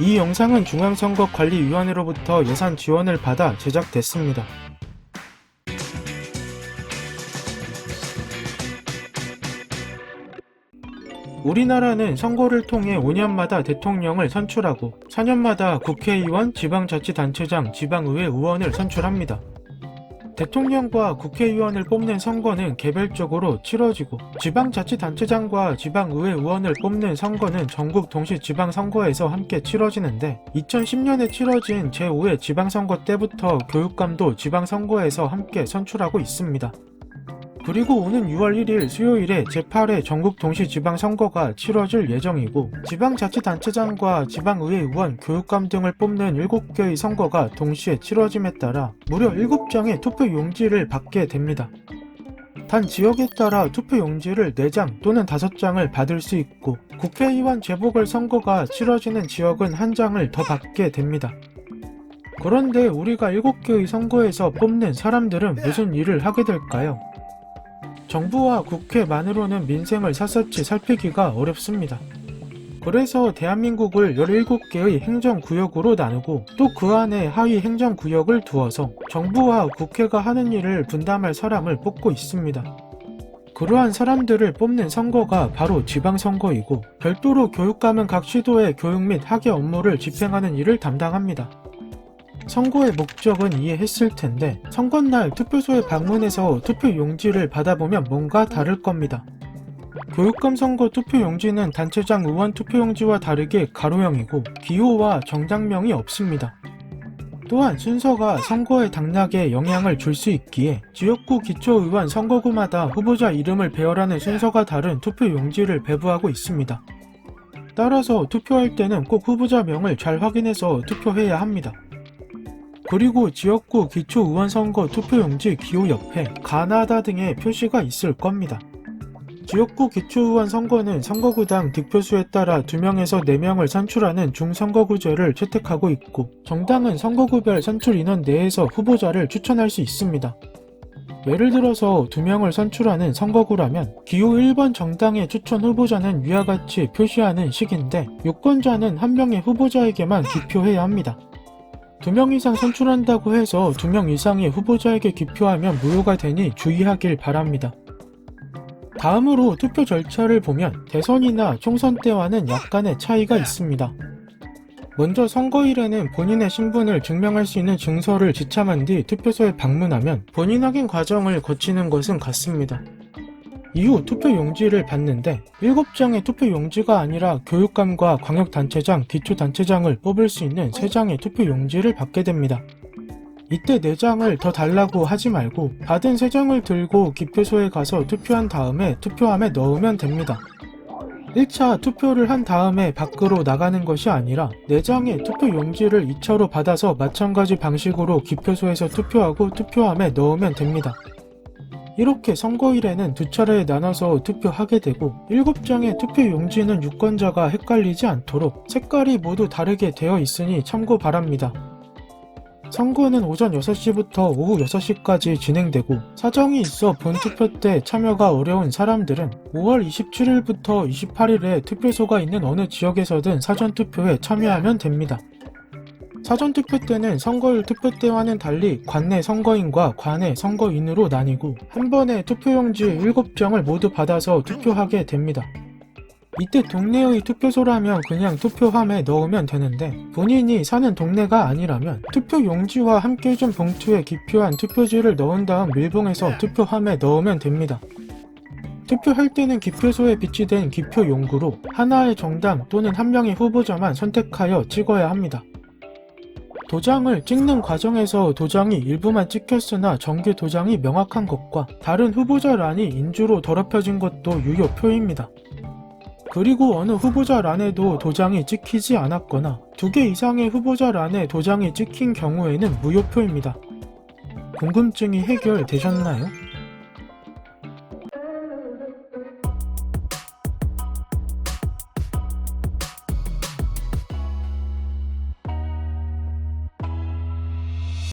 이 영상은 중앙선거관리위원회로부터 예산 지원을 받아 제작됐습니다. 우리나라는 선거를 통해 5년마다 대통령을 선출하고 4년마다 국회의원, 지방자치단체장, 지방의회 의원을 선출합니다. 대통령과 국회의원을 뽑는 선거는 개별적으로 치러지고 지방자치단체장과 지방의회 의원을 뽑는 선거는 전국 동시 지방선거에서 함께 치러지는데 2010년에 치러진 제5회 지방선거 때부터 교육감도 지방선거에서 함께 선출하고 있습니다. 그리고 오는 6월 1일 수요일에 제8회 전국 동시 지방선거가 치러질 예정이고 지방자치단체장과 지방의회 의원, 교육감 등을 뽑는 7개의 선거가 동시에 치러짐에 따라 무려 7장의 투표 용지를 받게 됩니다. 단 지역에 따라 투표 용지를 4장 또는 5장을 받을 수 있고 국회의원 재보궐선거가 치러지는 지역은 1장을 더 받게 됩니다. 그런데 우리가 7개의 선거에서 뽑는 사람들은 무슨 일을 하게 될까요? 정부와 국회만으로는 민생을 샅샅이 살피기가 어렵습니다. 그래서 대한민국을 17개의 행정구역으로 나누고 또 그 안에 하위 행정구역을 두어서 정부와 국회가 하는 일을 분담할 사람을 뽑고 있습니다. 그러한 사람들을 뽑는 선거가 바로 지방선거이고 별도로 교육감은 각 시도의 교육 및 학예 업무를 집행하는 일을 담당합니다. 선거의 목적은 이해했을 텐데 선거날 투표소에 방문해서 투표 용지를 받아보면 뭔가 다를 겁니다. 교육감 선거 투표 용지는 단체장 의원 투표 용지와 다르게 가로형이고 기호와 정당명이 없습니다. 또한 순서가 선거의 당락에 영향을 줄 수 있기에 지역구 기초의원 선거구마다 후보자 이름을 배열하는 순서가 다른 투표 용지를 배부하고 있습니다. 따라서 투표할 때는 꼭 후보자 명을 잘 확인해서 투표해야 합니다. 그리고 지역구 기초 의원 선거 투표용지 기호 옆에 가나다 등의 표시가 있을 겁니다. 지역구 기초의원 선거는 선거구당 득표수에 따라 2명에서 4명을 선출하는 중선거구제를 채택하고 있고 정당은 선거구별 선출 인원 내에서 후보자를 추천할 수 있습니다. 예를 들어서 2명을 선출하는 선거구라면 기호 1번 정당의 추천 후보자는 위와 같이 표시하는 식인데 유권자는 한 명의 후보자에게만 기표해야 합니다. 2명 이상 선출한다고 해서 2명 이상의 후보자에게 기표하면 무효가 되니 주의하길 바랍니다. 다음으로 투표 절차를 보면 대선이나 총선 때와는 약간의 차이가 있습니다. 먼저 선거일에는 본인의 신분을 증명할 수 있는 증서를 지참한 뒤 투표소에 방문하면 본인 확인 과정을 거치는 것은 같습니다. 이후 투표 용지를 받는데 7장의 투표 용지가 아니라 교육감과 광역단체장, 기초단체장을 뽑을 수 있는 3장의 투표 용지를 받게 됩니다. 이때 4장을 더 달라고 하지 말고 받은 3장을 들고 기표소에 가서 투표한 다음에 투표함에 넣으면 됩니다. 1차 투표를 한 다음에 밖으로 나가는 것이 아니라 4장의 투표 용지를 2차로 받아서 마찬가지 방식으로 기표소에서 투표하고 투표함에 넣으면 됩니다. 이렇게 선거일에는 두 차례에 나눠서 투표하게 되고 7장의 투표 용지는 유권자가 헷갈리지 않도록 색깔이 모두 다르게 되어 있으니 참고 바랍니다. 선거는 오전 6시부터 오후 6시까지 진행되고 사정이 있어 본투표 때 참여가 어려운 사람들은 5월 27일부터 28일에 투표소가 있는 어느 지역에서든 사전투표에 참여하면 됩니다. 사전투표 때는 선거일 투표 때와는 달리 관내 선거인과 관내 선거인으로 나뉘고 한 번에 투표용지 7장을 모두 받아서 투표하게 됩니다. 이때 동네의 투표소라면 그냥 투표함에 넣으면 되는데 본인이 사는 동네가 아니라면 투표 용지와 함께 준 봉투에 기표한 투표지를 넣은 다음 밀봉해서 투표함에 넣으면 됩니다. 투표할 때는 기표소에 비치된 기표 용구로 하나의 정당 또는 한 명의 후보자만 선택하여 찍어야 합니다. 도장을 찍는 과정에서 도장이 일부만 찍혔으나 정규 도장이 명확한 것과 다른 후보자 란이 인주로 더럽혀진 것도 유효표입니다. 그리고 어느 후보자 란에도 도장이 찍히지 않았거나 두 개 이상의 후보자 란에 도장이 찍힌 경우에는 무효표입니다. 궁금증이 해결되셨나요?